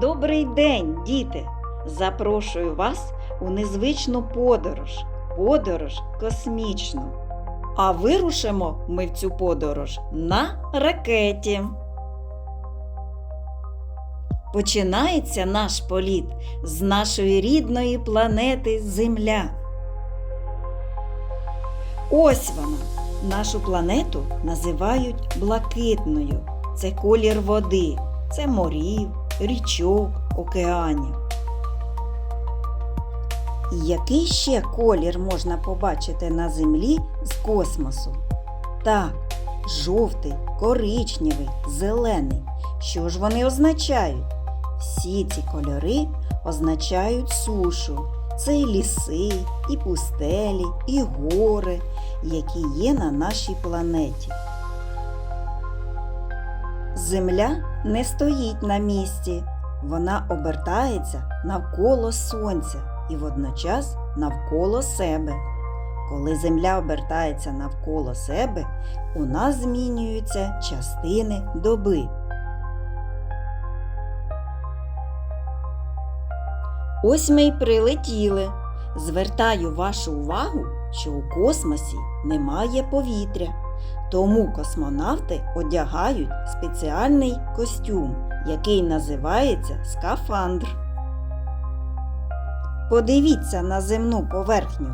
Добрий день, діти! Запрошую вас у незвичну подорож, подорож космічну. А вирушимо ми в цю подорож на ракеті. Починається наш політ з нашої рідної планети Земля. Ось вона. Нашу планету називають блакитною. Це колір води, це морів, річок, океанів. Який ще колір можна побачити на землі з космосу? Так, жовтий, коричневий, зелений. Що ж вони означають? Всі ці кольори означають сушу. Це і ліси, і пустелі, і гори, які є на нашій планеті. Земля не стоїть на місці, вона обертається навколо сонця і водночас навколо себе. Коли земля обертається навколо себе, у нас змінюються частини доби. Ось ми й прилетіли. Звертаю вашу увагу, що у космосі немає повітря. Тому космонавти одягають спеціальний костюм, який називається скафандр. Подивіться на земну поверхню.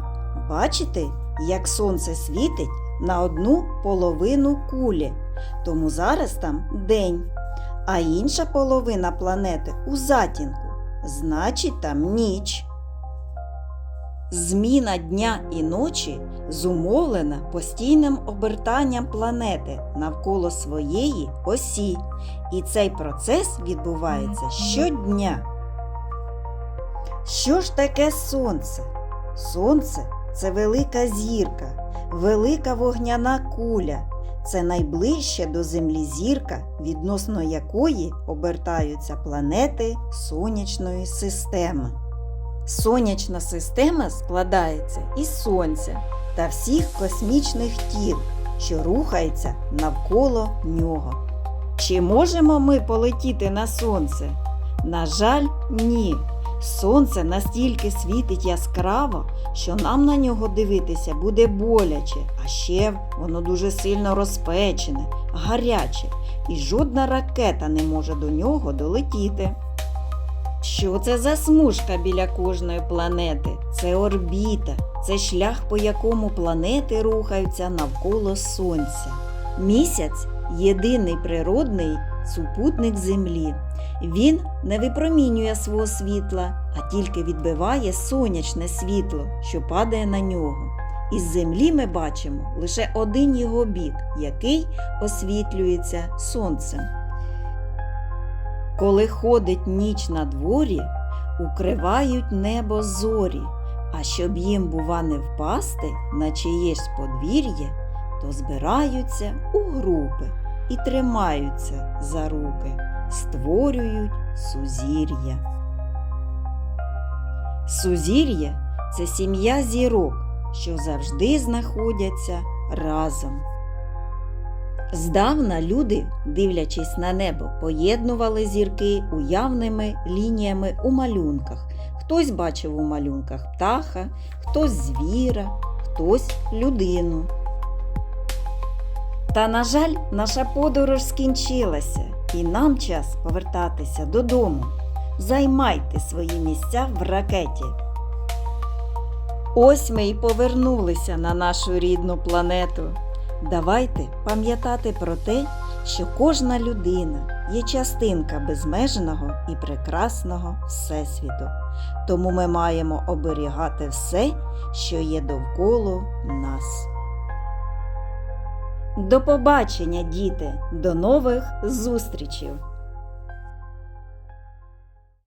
Бачите, як сонце світить на одну половину кулі, тому зараз там день, а інша половина планети у затінку, значить там ніч. Зміна дня і ночі зумовлена постійним обертанням планети навколо своєї осі, і цей процес відбувається щодня. Що ж таке сонце? Сонце це велика зірка, велика вогняна куля. Це найближча до Землі зірка, відносно якої обертаються планети сонячної системи. Сонячна система складається із Сонця та всіх космічних тіл, що рухаються навколо нього. Чи можемо ми полетіти на сонце? На жаль, ні. Сонце настільки світить яскраво, що нам на нього дивитися буде боляче, а ще воно дуже сильно розпечене, гаряче, і жодна ракета не може до нього долетіти. Що це за смужка біля кожної планети? Це орбіта, це шлях, по якому планети рухаються навколо Сонця. Місяць єдиний природний супутник Землі. Він не випромінює свого світла, а тільки відбиває сонячне світло, що падає на нього. Із землі ми бачимо лише один його бік, який освітлюється сонцем. Коли ходить ніч на дворі, укривають небо зорі, а щоб їм, бува, не впасти на чиєсь подвір'я, то збираються у групи і тримаються за руки, створюють сузір'я. Сузір'я це сім'я зірок, що завжди знаходяться разом. Здавна люди, дивлячись на небо, поєднували зірки уявними лініями у малюнках. Хтось бачив у малюнках птаха, хтось звіра, хтось людину. Та, на жаль, наша подорож скінчилася, і нам час повертатися додому. Займайте свої місця в ракеті. Ось ми й повернулися на нашу рідну планету. Давайте пам'ятати про те, що кожна людина є частинка безмежного і прекрасного Всесвіту. Тому ми маємо оберігати все, що є довкола нас. До побачення, діти! До нових зустрічей!